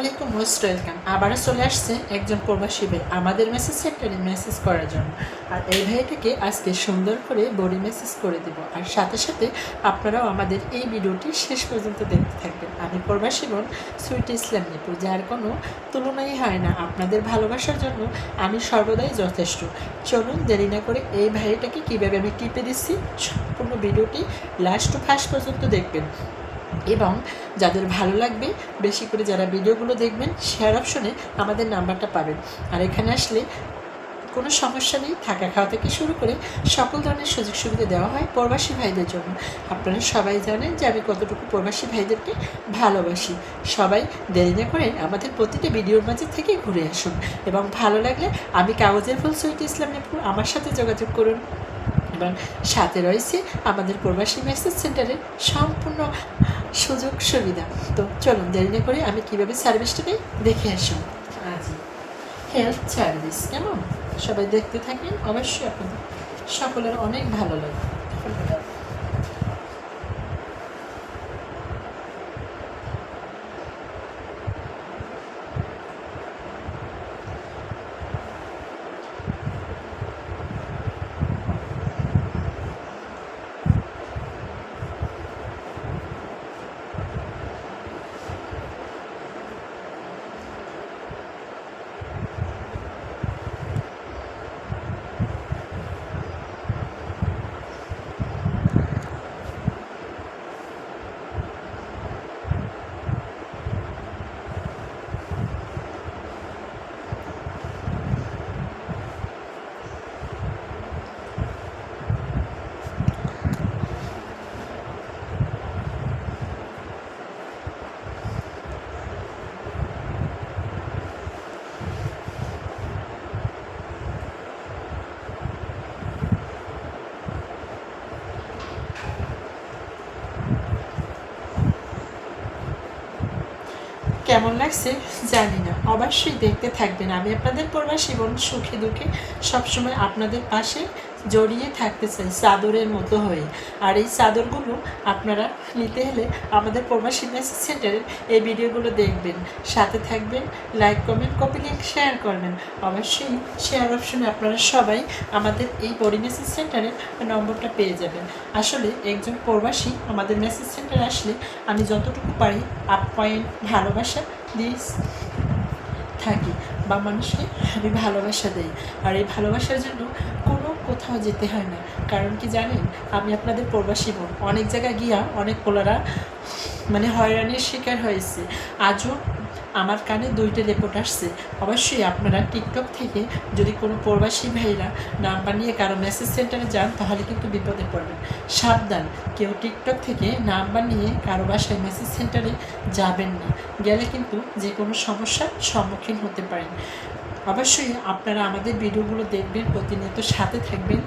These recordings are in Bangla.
আলাইকুম মোস্ট ওয়েলকাম। আবারও চলে আসছে একজন প্রবাসী ভাই। আমাদের মেসেজ সেন্টারে মেসেজ করার জন্য। আর এই ভাইটাকে আজকে সুন্দর করে বডি মেসেজ করে দেব। আর সাথে সাথে আপনারাও আমাদের এই ভিডিওটি শেষ পর্যন্ত দেখতে থাকবেন। আমি প্রবাসী বোন সুইট ইসলাম নিপুর যার কোনো তুলনাই হয় না। আপনাদের ভালোবাসার জন্য আমি সর্বদাই যথেষ্ট। চলুন দেরি না করে এই ভাইটাকে কীভাবে আমি টিপে দিচ্ছি, সম্পূর্ণ ভিডিওটি লাস্ট টু ফার্স্ট পর্যন্ত দেখবেন। এবং যাদের ভালো লাগবে, বেশি করে যারা ভিডিওগুলো দেখবেন শেয়ার অপশনে আমাদের নাম্বারটা পাবেন। আর এখানে আসলে কোনো সমস্যা নেই, থাকা খাওয়া থেকে শুরু করে সকল ধরনের সুযোগ সুবিধা দেওয়া হয় প্রবাসী ভাইদের জন্য। আপনারা সবাই জানেন যে আমি কতটুকু প্রবাসী ভাইদেরকে ভালোবাসি। সবাই দেরি না করে আমাদের প্রতিটা ভিডিওর মাঝে থেকে ঘুরে আসুন এবং ভালো লাগলে আমি কাগজের ফুল সৈয়দ ইসলাম নেপুর আমার সাথে যোগাযোগ করুন। এবং সাথে রয়েছে আমাদের প্রবাসী মেসেজ সেন্টারের সম্পূর্ণ সুযোগ সুবিধা। তো চলুন দেরি না করে আমি কীভাবে সার্ভিসটা দিই দেখে আসুন আজি হেলথ সার্ভিস কেমন? সবাই দেখতে থাকেন? অবশ্যই আপনাদের সকলের অনেক ভালো লাগে। কেমন লাগছে জানি না। অবশ্যই দেখতে থাকবেন। আমি আপনাদের প্রবাসী বোন সুখে দুঃখে সবসময় আপনাদের পাশে জড়িয়ে থাকতে চাই চাদরের মতো হয়ে। আর এই চাদরগুলো আপনারা নিতে হলে আমাদের প্রবাসী মেসেজ সেন্টারের এই ভিডিওগুলো দেখবেন। সাথে থাকবেন, like, comment, copy link share করবেন। অবশ্যই শেয়ার অপশনে আপনারা সবাই আমাদের এই বডি মেসেজ সেন্টারের নম্বরটা পেয়ে যাবেন। আসলে একজন প্রবাসী আমাদের মেসেজ সেন্টারে আসলে আমি যতটুকু পারি আপ পয়েন্ট ভালোবাসা দিয়ে থাকি বা মানুষকে আমি ভালোবাসা দেই। আর এই ভালোবাসার জন্য কোথাও যেতে হয় না। কারণ কি জানেন? আমি আপনাদের প্রবাসী বোন। অনেক জায়গায় গিয়া অনেক পোলারা মানে হয়রানির শিকার হয়েছে। আজও আমার কানে দুইটা রিপোর্ট আসছে। অবশ্যই আপনারা টিকটক থেকে যদি কোনো প্রবাসী ভাইরা নাম্বার নিয়ে কারও মেসেজ সেন্টারে যান, তাহলে কিন্তু বিপদে পড়বেন। সাবধান, কেউ টিকটক থেকে নাম্বার নিয়ে কারও বাসায় মেসেজ সেন্টারে যাবেন না। গেলে কিন্তু যে কোনো সমস্যার সম্মুখীন হতে পারেন। অবশ্যই আপনারা আমাদের ভিডিওগুলো দেখবেন, প্রতিনিয়ত সাথে থাকবেন।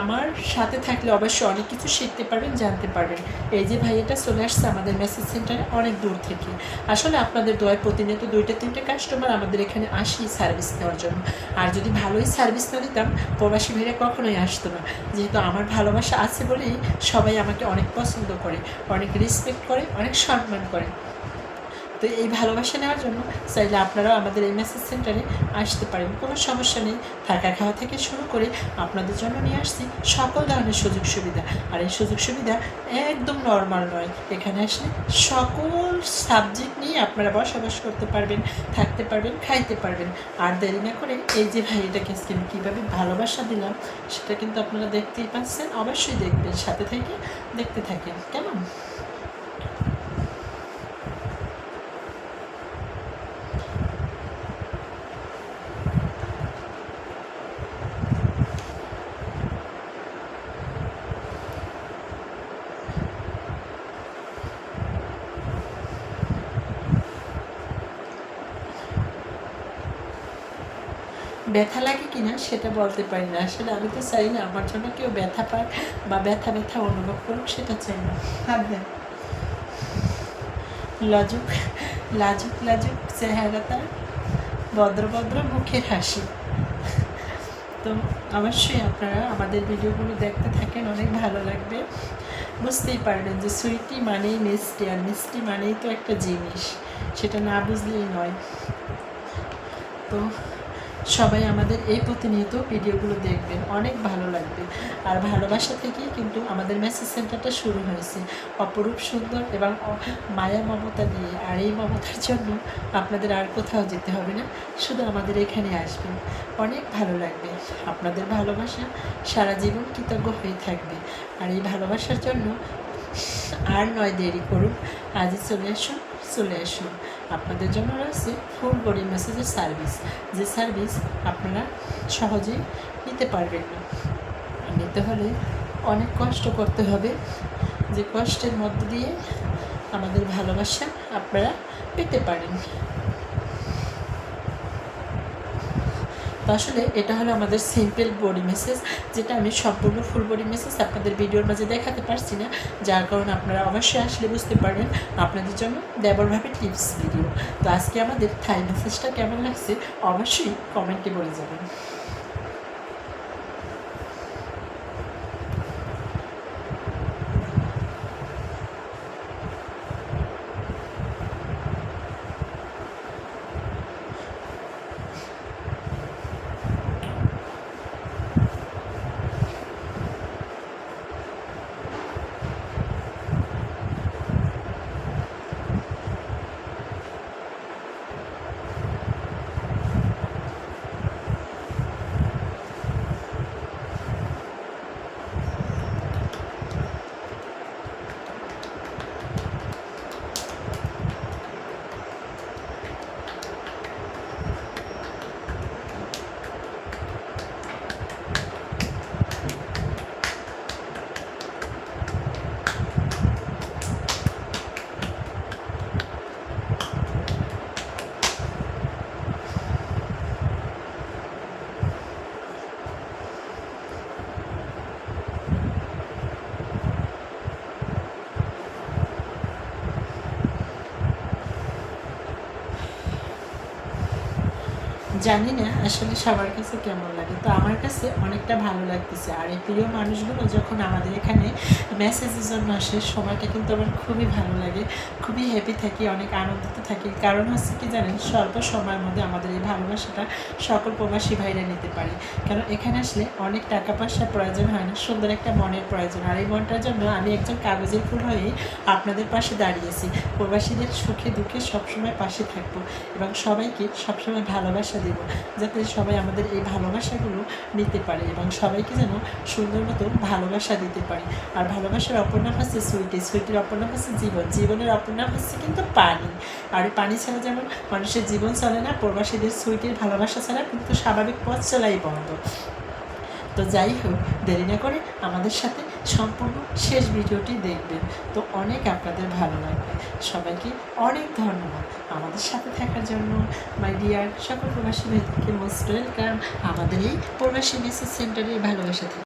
আমার সাথে থাকলে অবশ্যই অনেক কিছু শিখতে পারবেন, জানতে পারবেন। এই যে ভাইয়াটা চলে আসছে আমাদের মেসেজ সেন্টারে অনেক দূর থেকে। আসলে আপনাদের দোয়ায় প্রতিনিয়ত দুইটা, তিনটে কাস্টমার আমাদের এখানে আসি সার্ভিস নেওয়ার জন্য। আর যদি ভালোই সার্ভিস না দিতাম, প্রবাসী ভাইরা কখনোই আসতো না। যেহেতু আমার ভালোবাসা আছে বলেই সবাই আমাকে অনেক পছন্দ করে, অনেক রেসপেক্ট করে, অনেক সম্মান করে। তো এই ভালোবাসা নেওয়ার জন্য চাইলে আপনারাও আমাদের এই মেসেজ সেন্টারে আসতে পারেন। কোনো সমস্যা নেই। থাকা খাওয়া থেকে শুরু করে আপনাদের জন্য নিয়ে আসছি সকল ধরনের সুযোগ সুবিধা। আর এই সুযোগ সুবিধা একদম নর্মাল নয়। এখানে আসলে সকল সাবজেক্ট নিয়ে আপনারা বসবাস করতে পারবেন, থাকতে পারবেন, খাইতে পারবেন। আর দেরি না করে এই যে ভাই এটাকে আমি কীভাবে ভালোবাসা দিলাম, সেটা কিন্তু আপনারা দেখতেই পাচ্ছেন। অবশ্যই দেখবেন, সাথে থেকে দেখতে থাকেন। কেমন? ব্যথা লাগে কিনা সেটা বলতে পারি না। আসলে আমি তো চাই না আমার জন্য কেউ ব্যথা পাক বা ব্যথা ব্যথা অনুভব করুক সেটা চাই না। ভাববেন লাজুক লাজুক লাজুক চেহারা তার ভদ্র ভদ্র মুখের হাসি। তো অবশ্যই আপনারা আমাদের ভিডিওগুলো দেখতে থাকেন অনেক ভালো লাগবে। বুঝতেই পারবেন যে সুইটি মানেই মিষ্টি আর মিষ্টি মানেই তো একটা জিনিস সেটা না বুঝলেই নয়। তো সবাই আমাদের এই প্রতিনিয়ত ভিডিওগুলো দেখবেন, অনেক ভালো লাগবে। আর ভালোবাসা থেকেই কিন্তু আমাদের মেসেজ সেন্টারটা শুরু হয়েছে। অপরূপ, সুন্দর এবং মায়া মমতা দিয়ে। আর এই মমতার জন্য আপনাদের আর কোথাও যেতে হবে না, শুধু আমাদের এখানে আসবেন। অনেক ভালো লাগবে। আপনাদের ভালোবাসা সারা জীবন কৃতজ্ঞ হয়ে থাকবে। আর এই ভালোবাসার জন্য আর নয় দেরি করুন। আজই চলে আসুন। চলে আসুন আপনাদের জন্য রয়েছে ফুল বডি মেসেজের সার্ভিস যে সার্ভিস আপনারা সহজেই নিতে পারবেন না। নিতে হলে অনেক কষ্ট করতে হবে। যে কষ্টের মধ্য দিয়ে আমাদের ভালোবাসা আপনারা পেতে পারেন। তো আসলে এটা হলো আমাদের সিম্পল বডি মেসেজ যেটা আমি সম্পূর্ণ ফুল বডি মেসেজ আপনাদের ভিডিওর মাঝে দেখাতে পারছি না। যার কারণে আপনারা অবশ্যই আসলে বুঝতে পারবেন আপনাদের জন্য দেবরভাবে টিপস ভিডিও তো আজকে আমাদের থাই মেসেজটা কেমন লাগছে, অবশ্যই কমেন্টে বলে যাবেন জানি না আসলে সবার কাছে কেমন লাগে। তো আমার কাছে অনেকটা ভালো লাগতেছে। আর এই প্রিয় মানুষগুলো যখন আমাদের এখানে মেসেজের জন্য আসে সময়টা কিন্তু আমার খুবই ভালো লাগে। খুবই হ্যাপি থাকি, অনেক আনন্দিত থাকি। কারণ হচ্ছে কি জানেন, স্বল্প সময়ের মধ্যে আমাদের এই ভালোবাসাটা সকল প্রবাসী ভাইরা নিতে পারে। কারণ এখানে আসলে অনেক টাকা পয়সার প্রয়োজন হয় না, সুন্দর একটা মনের প্রয়োজন। আর এই মনটার জন্য আমি একজন কাগজের ফুল হয়ে আপনাদের পাশে দাঁড়িয়েছি। প্রবাসীদের সুখে দুঃখে সবসময় পাশে থাকব এবং সবাইকে সবসময় ভালোবাসা দেব। যাতে সবাই আমাদের এই ভালোবাসাগুলো নিতে পারে এবং সবাইকে যেন সুন্দর মতো ভালোবাসা দিতে পারে। আর ভালোবাসার অপর নাম হচ্ছে সুইটি সুইটির অপর নাম হচ্ছে জীবন, জীবনের অপর নাম হচ্ছে কিন্তু পানি। আর পানি ছাড়া যেমন মানুষের জীবন চলে না, প্রবাসীদের সুইটির ভালোবাসা ছাড়া কিন্তু স্বাভাবিক পথ চলাই বন্ধ। তো যাই হোক, দেরি না করে আমাদের সাথে সম্পূর্ণ শেষ ভিডিওটি দেখবেন। তো অনেক আপনাদের ভালো লাগবে। সবাইকে অনেক ধন্যবাদ আমাদের সাথে থাকার জন্য। মাই ডিয়ার সকল প্রবাসী ভাইকে মোস্ট ওয়েলকাম আমাদের এই প্রবাসী মেসেজ সেন্টারে ভালোবাসা থেকে